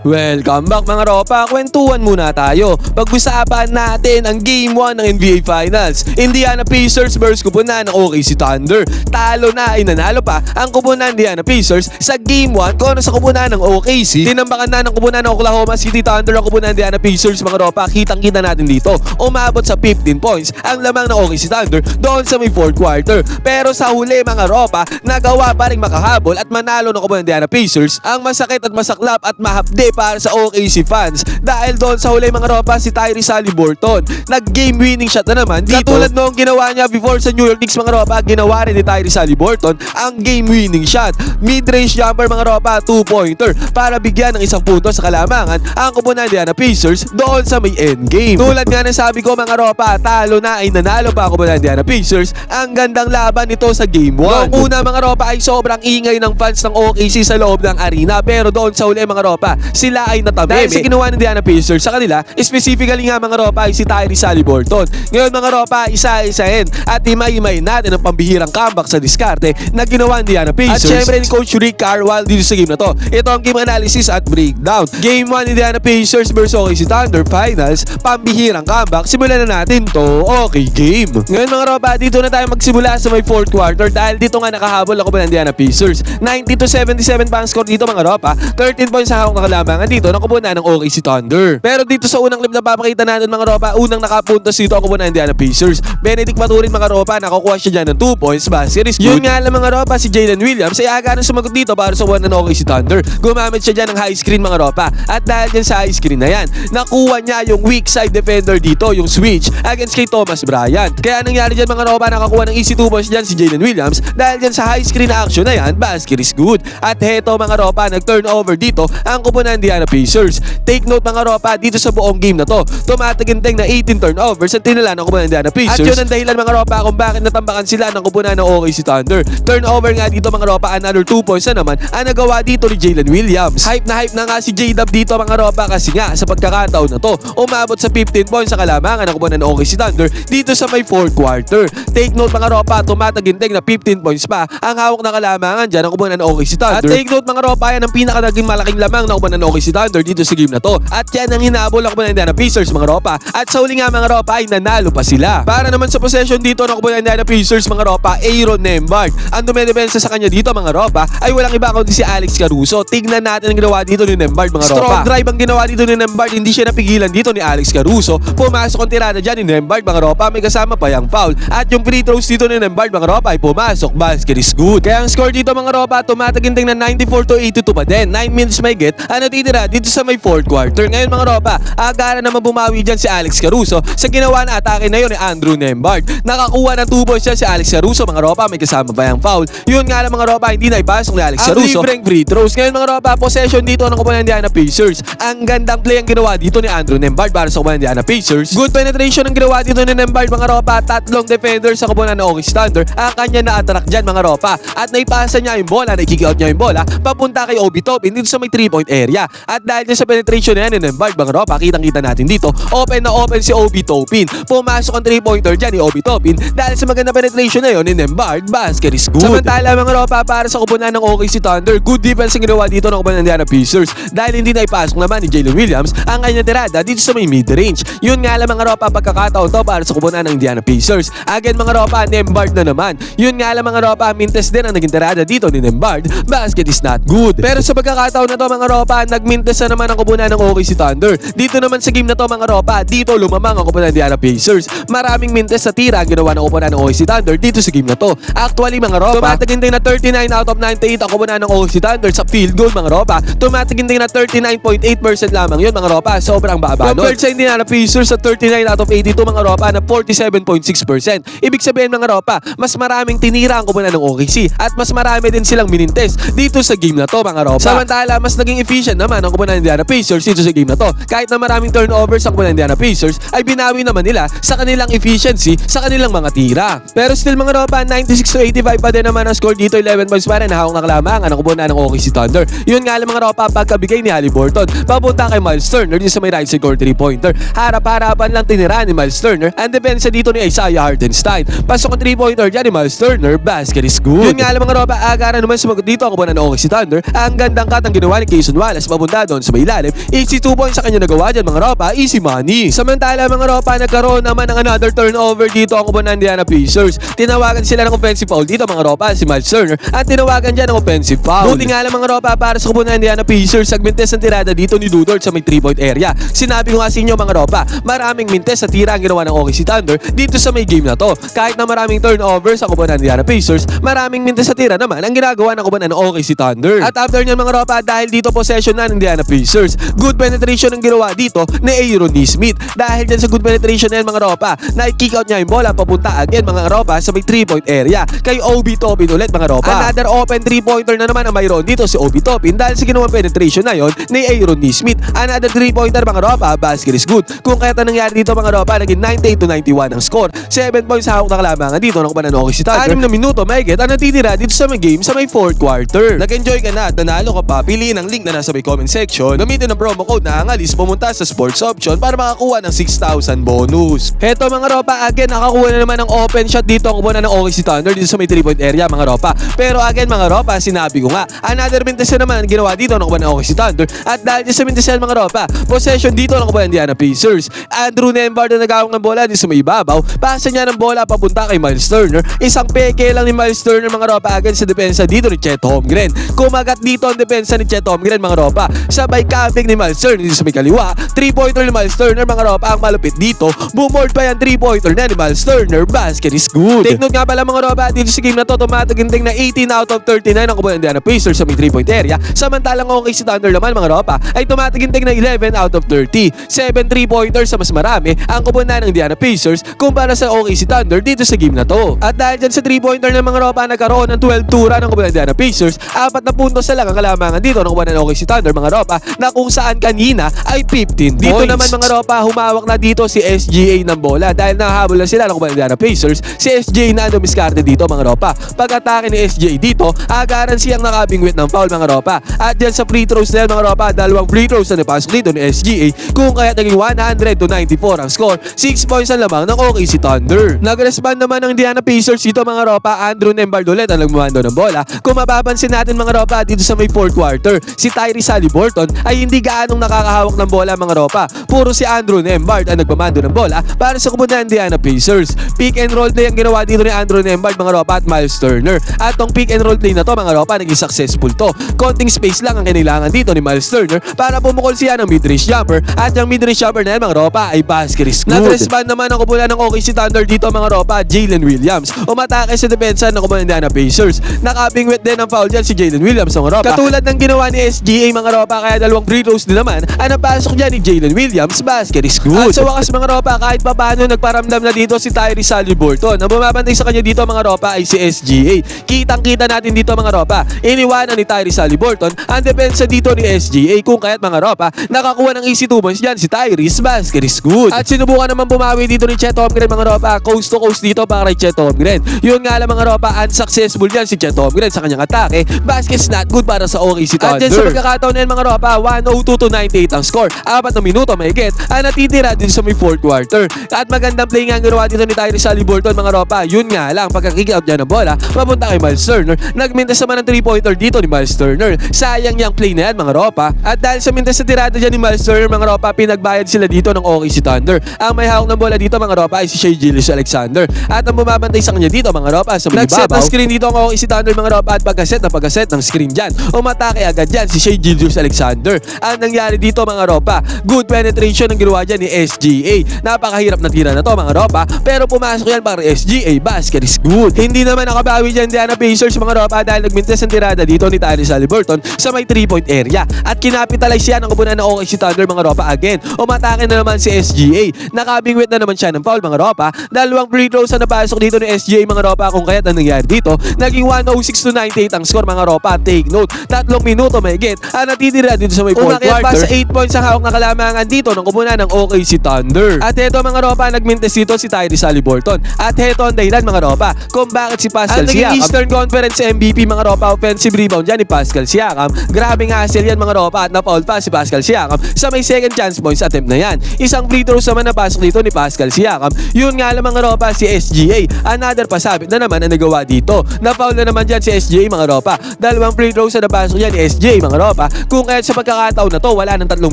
Welcome back mga ropa, kwentuhan muna tayo. Pag-usapan natin ang Game 1 ng NBA Finals. Indiana Pacers versus kupunan ng OKC Thunder. Talo na ay nanalo pa ang kupunan Indiana Pacers sa Game 1 kung ano sa kupunan ng OKC. Tinambakan na ng kupunan ng Oklahoma City Thunder ang kupunan Indiana Pacers mga ropa. Kitang-kita natin dito. Umabot sa 15 points ang lamang ng OKC Thunder doon sa may fourth quarter. Pero sa huli mga ropa, nagawa pa rin makahabol at manalo ng kupunan Indiana Pacers ang masakit at masaklap at mahapde para sa OKC fans. Dahil doon sa huli mga ropa si Tyrese Haliburton nag game winning shot na naman dito. Katulad noong ginawa niya before sa New York Knicks mga ropa ginawa rin ni Tyrese Haliburton ang game winning shot. Mid range jumper mga ropa 2 pointer para bigyan ng isang punto sa kalamangan ang kupunan ni Indiana Pacers doon sa may end game tulad nga ng sabi ko mga ropa talo na ay nanalo pa kupunan ni Indiana Pacers. Ang gandang laban nito sa game 1 noong una mga ropa ay sobrang ingay ng fans ng OKC sa loob ng arena. Pero doon sa huli mga ropa sila ay natabi. Dahil sa ginawa ng Indiana Pacers sa kanila specifically nga mga ropa ay si Tyrese Haliburton ngayon mga ropa isa-isahin. At imay-imay natin ang pambihirang comeback sa diskarte na ginawa ng Indiana Pacers at syempre ni Coach Rick Carwile dito sa game na to. Ito ang game analysis at breakdown. Game 1 Indiana Pacers versus OKC Thunder Finals. Pambihirang comeback. Simulan na natin to okay game. Ngayon mga ropa dito na tayo magsimula sa may fourth quarter dahil dito nga nakahabol ako ba ng Indiana Pacers 90 to 77 pa ang score dito mga ropa. 13 points sa hawak na kalamangan dito ng kubunan ng OKC Thunder. Pero dito sa unang clip na papakita natin mga ropa. Unang nakapuntos dito ang kubunan ng Indiana Pacers. Benedict Maturin mga ropa nakukuha siya dyan ng 2 points. Basket is good yun nga lang mga ropa si Jalen Williams ay aga na sumagot dito para sa one ng OKC Thunder. Gumamit siya dyan ng high screen mga ropa. At dahil dyan sa high screen na yan nakuha niya yung weak side defender dito yung switch against kay Thomas Bryant. Kaya nangyari dyan mga ropa nakakuha ng easy 2 points dyan si Jalen Williams. Dahil dyan sa high screen action na yan basket is good. At heto mga ropa nag-turnover dito. Ang kupunan ng Indiana Pacers. Take note mga ropa dito sa buong game na to tumataginteng na 18 turnovers at tinala ng kupunan ng Indiana Pacers. At yun ang dahilan mga ropa kung bakit natambakan sila. Ng kupunan ng OKC Thunder. Turnover nga dito mga ropa another 2 points na naman ang nagawa dito ni Jalen Williams. Hype na hype na nga si J-Dub dito mga ropa kasi nga sa pagkakataon na to umabot sa 15 points sa kalamangan ng kupunan ng OKC Thunder dito sa may fourth quarter. Take note mga ropa tumataginteng na 15 points pa ang hawak na kalamangan dyan ng kupunan ng OKC Thunder. At take note mga ropa yan ang pinaka naging malaking lamang ng kupunan ng OKC Thunder dito sa game na to. At yan ang hinabol. Ng kupunan ng Indiana Pacers mga ropa. At sa huli nga mga ropa ay nanalo pa sila. Para naman sa possession dito ng kupunan ng Indiana Pacers mga ropa Aaron Nembhard ang dumedepensa sa kanya dito mga ropa ay walang iba kundi si Alex Caruso. Tignan natin ang ginawa dito ni Nembhard mga ropa. Strong drive ang ginawa dito ni Nembhard hindi siya napigilan dito ni Alex Caruso. Pumasok ang tirada dyan ni Nembhard mga ropa. May kasama pa yung foul. At yung free throws dito ni Nembhard mga ropa ay pumasok. Basket is good. Kaya ang score dito mga ropa tumataginting na 94 to 82 pa din. 9 minutes may get. Ang natitira dito sa may fourth quarter. Ngayon mga ropa agara naman bumawi dyan si Alex Caruso. Sa ginawa na atake na yun ni Andrew Nembhard nakakuha ng 2 points dyan si Alex Caruso mga ropa. May kasama pa yung foul? Yun nga lang mga ropa hindi na ipasok ni Alex Ang Caruso. libreng free throws. Ngayon mga ropa possession dito ng kupunan ng Indiana Pacers. Ang gandang play ang ginawa dito ni Andrew Nembhard para sa kupunan ng Indiana Pacers. Good penetration ang ginawa dito ni Nembhard mga ropa. Tatlong defenders sa kupunan ng OKC Thunder. Ang kanya na-attract dyan mga ropa. At naipasa niya yung bola nakikick out niya yung bola. Papunta kay Obi Topin dito sa may 3 point area at dahil dyan sa penetration yan ni Nembhard mga ropa kitang kita natin dito open na open si Obi Topin. Pumasok ang 3 pointer dyan ni Obi Topin dahil sa maganda penetration na yon ni Nembhard basket is good. Samantala mga ropa para sa kupunan ng OKC Thunder good defense ang ginawa dito ng kupunan ng Indiana Pacers. Dahil hindi na ipasok naman ni Jalen Williams ang kanyang tirada dito sa may mid-range. Yun nga lang mga ropa pagkakataon to para sa kupunan ng Indiana Pacers. Again mga ropa Nembhard na naman. Yun nga lang mga ropa mintes din ang naging tirada dito ni Nembhard basket is not good. Pero sa pagkakataon na to mga ropa nagmintes na naman ang kupunan ng OKC Thunder. Dito naman sa game na to mga ropa dito lumamang ang kupunan ng Indiana Pacers. Maraming mintes sa tira ang ginawa ng kupunan ng OKC Thunder dito sa game na to. Actually mga ropa tumataginting na 39 out of 98 ang kupunan ng OKC Thunder sa field goal mga ropa tumataginting na 39.8% lamang yun mga ropa sobrang baba nun. compared sa Indiana Pacers sa 39 out of 82 mga ropa na 47.6% ibig sabihin mga ropa mas maraming tinira ang kupunan ng OKC at mas marami din silang minintes dito sa game na to mga ropa samantala mas naging efficient naman ang kupunan ng Indiana Pacers dito sa game na to. Kahit na maraming turnovers ang ng Indiana Pacers ay binawi naman nila sa kanilang efficiency sa kanilang mga tira. Pero still mga ropa 96 to 85 pa din naman ang score dito 11 points pa rin. Hawak na kalamangan ang kupunan ng OKC Thunder. Yun nga lang mga ropa pagkabigay ni Haliburton papunta kay Miles Turner dito sa may right side court 3 pointer harap-harapan lang tinira ni Miles Turner ang depensa dito ni Isaiah Hartenstein. Pasok ang 3 pointer dyan ni Miles Turner basket is good. Yun nga lang mga ropa agara naman sumagot dito ang kupunan ng OKC Thunder. Ang gandang cut ang ginawa ni Jason Wallace papunta doon sa may ilalim. Easy 2 points sa kanya nagawa dyan mga ropa, easy money. Samantala mga ropa, nagkaroon naman ng another turnover dito ang kubo ng Indiana Pacers. Tinawagan sila ng offensive foul dito mga ropa, si Miles Turner, at tinawagan dyan ng offensive foul. Buti nga lang mga ropa para sa kubo ng Indiana Pacers, segmentes ang tirada dito ni Dudort sa may 3-point area. Sinabi ko nga sa inyo mga ropa, maraming mintes sa tira ang ginawa ng OKC Thunder dito sa may game na to. Kahit na maraming turnover sa kubo ng Indiana Pacers, maraming mintes sa tira naman ang ginagawa ng kubo ng OKC Thunder. At after nyan mga ropa, dahil dito possession na ng Indiana Pacers, good penetration ang ginawa dito ni Aaron Nesmith. Dahil dyan sa good penetration na yan mga ropa, na-kick out niya yung bola papunta again mga ropa sa may 3-point area. Kay Obi Topin ulit mga ropa. Another open 3-pointer na naman ang mayroon dito si Obi Topin dahil sa ginawang penetration na yon ni Aaron Nesmith. Another 3-pointer mga ropa, basket is good. Kung kaya nangyari dito mga ropa, naging 98 to 91 ang score. 7 points hawak na kalamangan dito ng kumanan si Thunder. 6 na minuto may get ang natitira dito sa may game sa may 4th quarter. Nag-enjoy ka na at nanalo ka pa, piliin ang link na nasa may comment section. Gamitin ang promo code na angalis pumunta sa sports option para makakuha ng 6,000 bonus. Heto mga ropa, again nakakuha na naman ng open shot dito ang kubunan ng OKC Thunder dito sa may 3 point area mga ropa. Pero again mga ropa, sinabi ko nga, another mintes na naman ang ginawa dito ng kubunan ng OKC Thunder at dahil dito sa mintes yan, mga ropa, possession dito ng kubunan ng Indiana Pacers. Andrew Nembhard na nagawang ng bola dito sa may ibabaw, pasa niya ng bola papunta kay Miles Turner. Isang peke lang ni Miles Turner mga ropa again sa depensa dito ni Chet Holmgren. Kumagat dito ang depensa ni Chet Holmgren mga ropa. Sabay kabig ni Miles Turner dito sa may kaliwa. 3-pointer ni Miles Turner mga ropa ang malupit dito. Bumord pa yan 3-pointer na ni Miles Turner. Basket is good. Take note nga pala mga ropa dito sa game na to tumataginting na 18 out of 39 ang kubunan Indiana Pacers sa may 3-point area. Samantalang okay si Thunder naman mga ropa ay tumataginting na 11 out of 30. 7 3-pointers sa mas marami ang kubunan ng Indiana Pacers kumpara sa OKC Thunder dito sa game na to. At dahil dyan sa 3-pointer ng mga ropa nagkaroon ng 12 tura ng kubunan ng Indiana Pacers, apat na puntos na lang ang kalamangan dito ng kubunan ng OKC Thunder mga ropa na kung saan kanina ay 15 points. Dito naman mga ropa humawak na dito si SGA ng bola dahil nahabol na sila ng Indiana Pacers. Si SGA na dumiskarte dito mga ropa. Pag-atake ni SGA dito, agaran siyang nakabingwit ng foul mga ropa. At dyan sa free throws na yan, mga ropa, dalawang free throws na napasok dito ni SGA kung kaya naging 100 to 94 ang score. 6 points ang lamang ng OKC Thunder. Nag-respond naman ng Indiana Pacers dito mga ropa, Andrew Nembhard ulit ang nagmamando ng bola. Kung mapapansin natin mga ropa dito sa may 4th quarter, si Tyrese Halliburton ay hindi gaanong nakakahawak ng bola mga ropa. Puro si Andrew Nembhard ang nagmamando ng bola para sa kumunang Indiana Pacers. Pick and roll play ang ginawa dito ni Andrew Nembhard mga ropa at Miles Turner. At tong pick and roll play na to mga ropa naging successful to. Konting space lang ang kailangan dito ni Miles Turner para pumukol siya ng mid-range jumper at yung mid-range jumper na yan mga ropa ay basket is good. Nag-respond naman ang kupunan ng OKC Thunder dito mga ropa, Jalen Williams. Umatake sa depensa ng kupunan ng Indiana Pacers. Nakabingwit din ang foul dyan si Jalen Williams mga ropa. Katulad ng ginawa ni SGA mga ropa kaya dalawang free throws din naman ang napasok dyan ni Jalen Williams, basket is good. At sa wakas mga ropa kahit pa paano nagparamdam na dito si Tyrese Halliburton. Ang bumabantay sa kanya dito mga ropa ay si SGA. Kitang-kita natin dito mga ropa. Iniwanan ni Tyrese Halliburton ang depensa dito ni SGA kung kaya't mga ropa nakakuha ng easy 2 points dyan si Tyrese, basket is good. At sinubukan naman bumawi dito ni Chet Holmgren mga ropa, coast to coast dito para kay Chet Holmgren. Yun nga lang mga ropa, unsuccessful dyan si Chet Holmgren sa kanyang atake. Basket's not good para sa OKC Thunder. At dyan sa pagkakataon na yan mga ropa, 102 to 98 ang score. Apat na minuto may get ang natitira dito sa may 4th quarter. At magandang play nga ang ginawa dito ni Tyrese Halliburton mga ropa. Yun nga lang, pagka-kick out niya ng bola, papunta kay Miles Turner. Nagmintas naman ng 3-pointer dito ni Miles Turner. Sayang yung play na yan mga ropa. At dahil sa mintas sa tirada dyan ni Miles Turner mga ropa, pinagbayad sila dito ng OKC Thunder. Ang may hawak ng bola dito mga ropa ay si Shea Gillis Alexander. At ang bumabantay sa kanya dito mga ropa sa Nag-set ng screen dito ang OKC Thunder mga ropa at pagkaset na pagkaset ng screen dyan. Umatake agad dyan si Shea Gillis Alexander. Ang nangyari dito mga ropa, good penetration ang ginawa dyan ni SGA. Napakahirap na tira na to mga ropa, pero pumasok yan para SGA, basket is good. Hindi naman nakabawi dyan Diana Pacers mga ropa dahil nagmintes ang tirada dito ni Tyrese Halliburton sa may 3-point area. At kinapitalize yan ang kupunan ng OKC Thunder mga ropa again. Umatake na naman si SGA. Nakabingwit na naman siya ng foul mga ropa. Dalawang free throws na napasok dito ni SGA mga ropa kung kaya't ang nangyari dito. Naging 106 to 98 ang score mga ropa. Take note, tatlong minuto may get. Ang natitira dito sa may 4th quarter. pa sa 8 points ang hawak na kalamangan dito ng kupunan ng OKC Thunder. At heto mga ropa, nagmintes dito si Tyrese Halliburton. At heto ang dahilan mga ropa kung bakit si Pascal Ang naging Siakam Eastern Conference MVP mga ropa offensive rebound dyan ni Pascal Siakam. Grabing hassle yan mga ropa at na-foul pa si Pascal Siakam sa may second chance points attempt na yan. Isang free throws naman na pasok dito ni Pascal Siakam. Yun nga lang mga ropa si SGA. Another pasabit na naman ang nagawa dito. Na-foul na naman dyan si SGA mga ropa. Dalawang free throws na napasok yan ni SGA mga ropa. Kung kaya sa pagkakataon na to, wala ng tatlong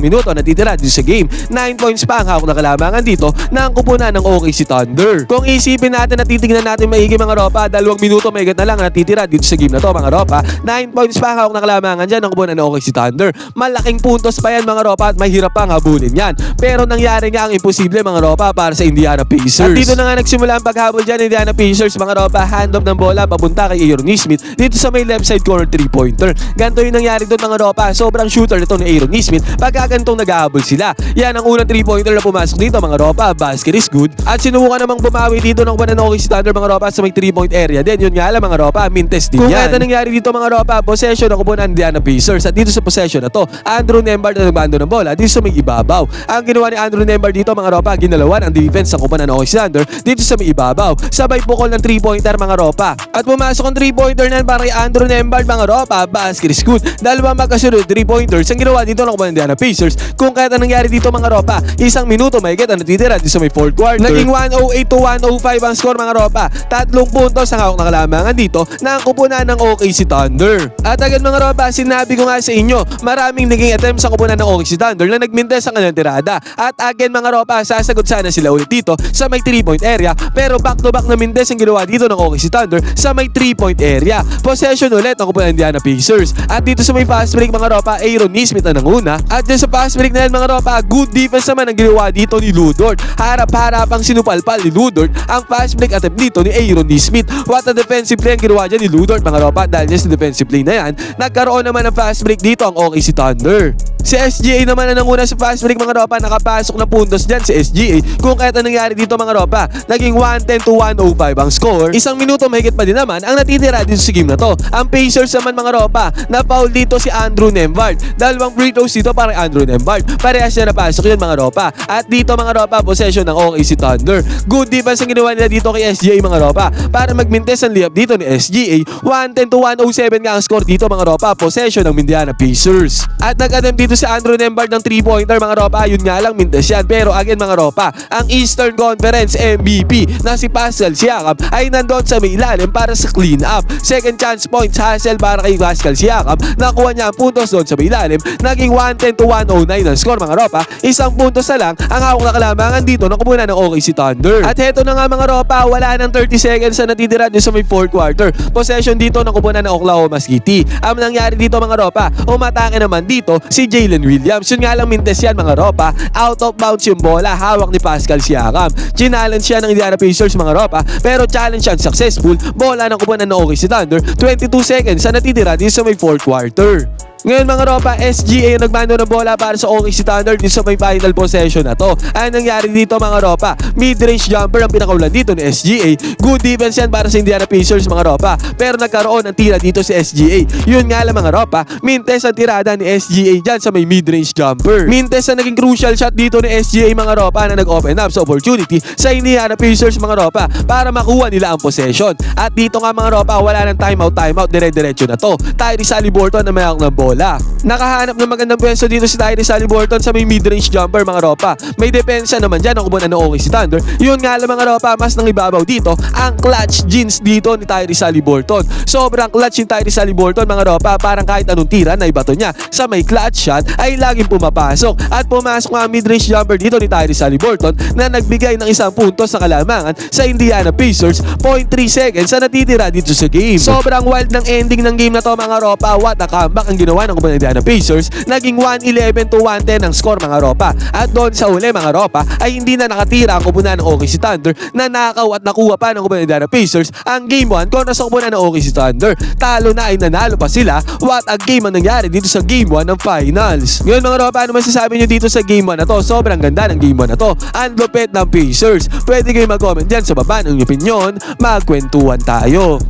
minuto natitira dito sa game. 9 points pa ang hawak na kalamangan dito na ang kupunan ng OKC Thunder. Kung isipin natin at titignan natin maigi mga ropa, dalawang minuto may na lang natitira dito sa game na to mga ropa. 9 points pa ang hawak na kalamangan dyan ang kupunan ng OKC Thunder. Malaking puntos pa yan mga ropa at mahirap pang habulin yan. Pero nangyari nga ang imposible mga ropa para sa Indiana Pacers. At dito na nga nagsimula ang paghabol dyan Indiana Pacers mga ropa. Hand off ng bola papunta kay Aaron Nesmith dito sa may left side corner 3-pointer. Ganito yung nangyari doon mga ropa. Sobrang shooter nito ni Aaron Nesmith pagka ganitong naghahabol sila. Yan ang unang 3-pointer na pumasok dito mga ropa. Basket is good. At sinubukan namang bumawi dito ng OKC Thunder mga ropa sa may 3-point area. Then yun nga lang mga ropa. Mintes din Kung yan. eto nangyari dito mga ropa, possession ng kupunan ng Indiana Pacers. At dito sa possession na to, Andrew Nembard na nagbando ng bola dito sa may ibabaw. Ang ginawa ni Andrew Nembard dito mga ropa, ginalawan ang defense ng OKC Thunder dito sa may ibabaw. Sabay pukol ng 3-pointer mga ropa. At pumasok ang 3-pointer na para kay Andrew Nembard mga ropa. Basket is good. Dalawa magkasunod 3-pointers ang ginawa dito ng ng Indiana Pacers. Kung kaya ito nangyari dito mga ropa, isang minuto may get ang natitira dito sa may fourth quarter. Naging 108 to 105 ang score mga ropa. Tatlong puntos ang hawak na kalamangan dito na ang kupunan ng OKC Thunder. At agad mga ropa, sinabi ko nga sa inyo, maraming naging attempts sa kupunan ng OKC Thunder na nagmintes ang kanilang tirada. At again mga ropa, sasagot sana sila ulit dito sa may 3-point area. Pero back-to-back na mintes ang ginawa dito ng OKC Thunder sa may 3-point area. Possession ulit ang kupunan ng Indiana Pacers. At dito sa may fast break mga ropa, Aaron Nesmith ang nanguna. At dyan sa fast break na yan mga ropa, good defense naman ang ginawa dito ni Ludort. Harap-harap ang sinupalpal ni Ludort ang fast break attempt dito ni Aaron Nesmith. What a defensive play ang ginawa dyan ni Ludort mga ropa dahil dyan sa defensive play na yan, nagkaroon naman ng fast break dito ang OKC Thunder. Si SGA naman ang nanguna sa fast break mga ropa, nakapasok na puntos dyan si SGA. Kung kahit anong nangyari dito mga ropa, naging 110 to 105 ang score. Isang minuto mahigit pa din naman ang natitira dito sa game na to. Ang Pacers naman mga ropa, na foul dito si Andrew Nembard. Dalawang free throws dito para Andrew Nembard. Parehas na napasok yun mga ropa. At dito mga ropa, possession ng OKC Thunder. Good defense ang ginawa nila dito kay SGA mga ropa. Para magmintes ang layup dito ni SGA. 110 to 107 nga ang score dito mga ropa. Possession ng Indiana Pacers. At nag-attempt dito si Andrew Nembard ng 3-pointer mga ropa. Yun nga lang mintes yan. Pero again mga ropa, ang Eastern Conference MVP na si Pascal Siakam ay nandun sa may ilalim para sa clean up. Second chance points hustle para kay Pascal Siakam. Nakuha niya ang puntos doon sa may ilalim. Naging 110 to 109 ang score mga ropa. Isang puntos na lang ang hawak na kalamangan dito ng kumunan ng OKC Thunder. At heto na nga mga ropa, wala ng 30 seconds na natitira dito sa may fourth quarter. Possession dito ng kupunan ng Oklahoma City. Ang nangyari dito mga ropa, umatake naman dito si Jalen Williams. Yun nga lang mintes yan mga ropa. Out of bounds yung bola, hawak ni Pascal Siakam. Challenge siya ng Indiana Pacers mga ropa, pero challenge siya successful. Bola ng kupunan ng OKC Thunder, 22 seconds na natitira dito sa may fourth quarter. Ngayon mga ropa, SGA yung nagmano ng bola para sa OKC Thunder dito sa may final possession na to. Ang nangyari dito mga ropa, mid-range jumper ang pinakaulan dito ni SGA. Good defense yan para sa Indiana Pacers mga ropa. Pero nagkaroon ng tira dito si SGA. Yun nga lang mga ropa, mintes ang tirada ni SGA dyan sa may mid-range jumper. Mintes ang naging crucial shot dito ni SGA mga ropa na nag-open up sa opportunity sa Indiana Pacers mga ropa para makuha nila ang possession. At dito nga mga ropa, wala ng timeout, timeout, dire-diretso na to. Tyrese Haliburton na mayroon ng bola. Nakahanap ng magandang pwesto dito si Tyrese Haliburton sa may mid-range jumper mga ropa. May depensa naman dyan ang kubunan ng OKC Thunder. Yun nga lang mga ropa, mas nang ibabaw dito ang clutch jeans dito ni Tyrese Haliburton. Sobrang clutch yung Tyrese Haliburton mga ropa, parang kahit anong tira na ibato niya sa may clutch shot ay laging pumapasok. At pumasok nga ang mid-range jumper dito ni Tyrese Haliburton na nagbigay ng isang puntos sa kalamangan sa Indiana Pacers 0.3 seconds na natitira dito sa game. Sobrang wild ng ending ng game na to mga ropa. What a comeback ang ginawa ng kupunan ng Pacers. Naging 111 to 110 ang score mga ropa. At doon sa uli mga ropa ay hindi na nakatira ang kupunan ng OKC Thunder na nakaw at nakuha pa ng kupunan ng Pacers ang game 1 kontra sa kupunan ng OKC Thunder. Talo na ay nanalo pa sila. What a game ang nangyari dito sa game 1 ng finals. Ngayon mga ropa, ano masasabi nyo dito sa game 1 na to? Sobrang ganda ng game 1 na to. Ang lupit ng Pacers. Pwede kayo mag-comment dyan sa baba ng opinion. Magkwentuhan tayo.